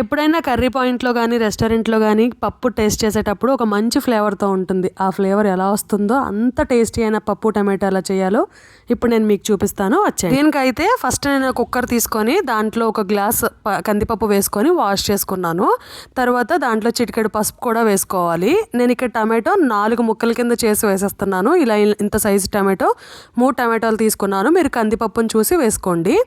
ఎప్పుడైనా కర్రీ పాయింట్లో కానీ రెస్టారెంట్లో కానీ పప్పు టేస్ట్ చేసేటప్పుడు ఒక మంచి ఫ్లేవర్తో ఉంటుంది. ఆ ఫ్లేవర్ ఎలా వస్తుందో అంత టేస్టీ అయిన పప్పు టమాటో ఎలా చేయాలో ఇప్పుడు నేను మీకు చూపిస్తాను. వచ్చాను దీనికైతే ఫస్ట్ నేను కుక్కర్ తీసుకొని దాంట్లో ఒక గ్లాస్ కందిపప్పు వేసుకొని వాష్ చేసుకున్నాను. తర్వాత దాంట్లో చిటికెడు పసుపు కూడా వేసుకోవాలి. నేను ఇక్కడ టమాటో నాలుగు ముక్కల కింద చేసి వేసేస్తున్నాను. ఇలా ఇంత సైజు టమాటో మూడు టమాటోలు తీసుకున్నాను. మీరు కందిపప్పును చూసి వేసుకోండి.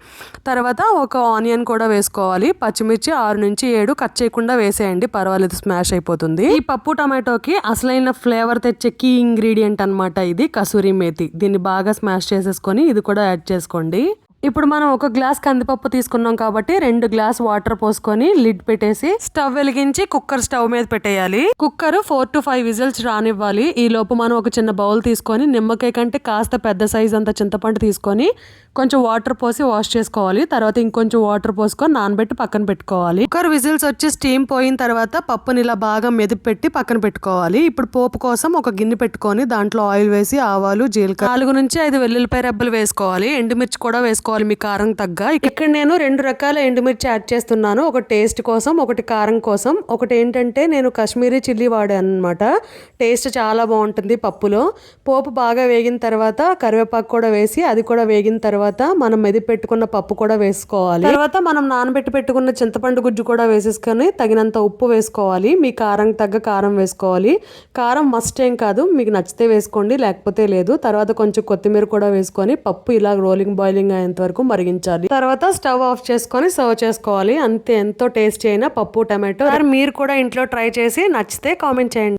తర్వాత ఒక ఆనియన్ కూడా వేసుకోవాలి. పచ్చిమిర్చి ఆరు నుంచి ఏడు కట్ చేయకుండా వేసేయండి. పర్వాలేదు స్మాష్ అయిపోతుంది. ఈ పప్పు టమాటోకి అసలైన ఫ్లేవర్ తెచ్చే కీ ఇంగ్రీడియంట్ అనమాట ఇది కసూరి మేతి. దీన్ని బాగా స్మాష్ చేసేసుకొని ఇది కూడా యాడ్ చేసుకోండి. ఇప్పుడు మనం ఒక గ్లాస్ కందిపప్పు తీసుకున్నాం కాబట్టి రెండు గ్లాస్ వాటర్ పోసుకొని లిడ్ పెట్టేసి స్టవ్ వెలిగించి కుక్కర్ స్టవ్ మీద పెట్టేయాలి. Cooker four to five whistles రానివ్వాలి. ఈ లోపు మనం ఒక చిన్న బౌల్ తీసుకొని నిమ్మకాయ కంటే కాస్త పెద్ద సైజ్ అంత చింతపండు తీసుకొని కొంచెం వాటర్ పోసి వాష్ చేసుకోవాలి. తర్వాత ఇంకొంచెం వాటర్ పోసుకొని నానబెట్టి పక్కన పెట్టుకోవాలి. కుక్కర్ విజిల్స్ వచ్చి స్టీమ్ పోయిన తర్వాత పప్పుని ఇలా బాగా మెదిపి పెట్టి పక్కన పెట్టుకోవాలి. ఇప్పుడు పోపు కోసం ఒక గిన్నె పెట్టుకొని దాంట్లో ఆయిల్ వేసి ఆవాలు జీలకర్ర నాలుగు నుంచి ఐదు వెల్లుల్లిపాయ రెబ్బలు వేసుకోవాలి. ఎండుమిర్చి కూడా వేసుకోవాలి మీ కారం తగ్గ. ఇక్కడ నేను రెండు రకాల ఎండుమిర్చి యాడ్ చేస్తున్నాను. ఒక టేస్ట్ కోసం ఒకటి కారం కోసం. ఒకటి ఏంటంటే నేను కాశ్మీరీ చిల్లీ వాడాను అనమాట టేస్ట్ చాలా బాగుంటుంది పప్పులో. పోపు బాగా వేగిన తర్వాత కరివేపాకు కూడా వేసి అది కూడా వేగిన తర్వాత మనం మెది పెట్టుకున్న పప్పు కూడా వేసుకోవాలి. తర్వాత మనం నానబెట్టి పెట్టుకున్న చింతపండు గుజ్జు కూడా వేసేసుకొని తగినంత ఉప్పు వేసుకోవాలి. మీ కారం తగ్గ కారం వేసుకోవాలి. కారం మస్ట్ ఏం కాదు. మీకు నచ్చితే వేసుకోండి లేకపోతే లేదు. తర్వాత కొంచెం కొత్తిమీర కూడా వేసుకొని పప్పు ఇలా రోలింగ్ బాయిలింగ్ అయ్యేంత వరకు మరిగించాలి. తర్వాత స్టవ్ ఆఫ్ చేసుకొని సర్వ్ చేసుకోవాలి. అంతే ఎంతో టేస్టీ అయిన పప్పు టమాటో. మీరు కూడా ఇంట్లో ట్రై చేసి నచ్చితే కామెంట్ చేయండి.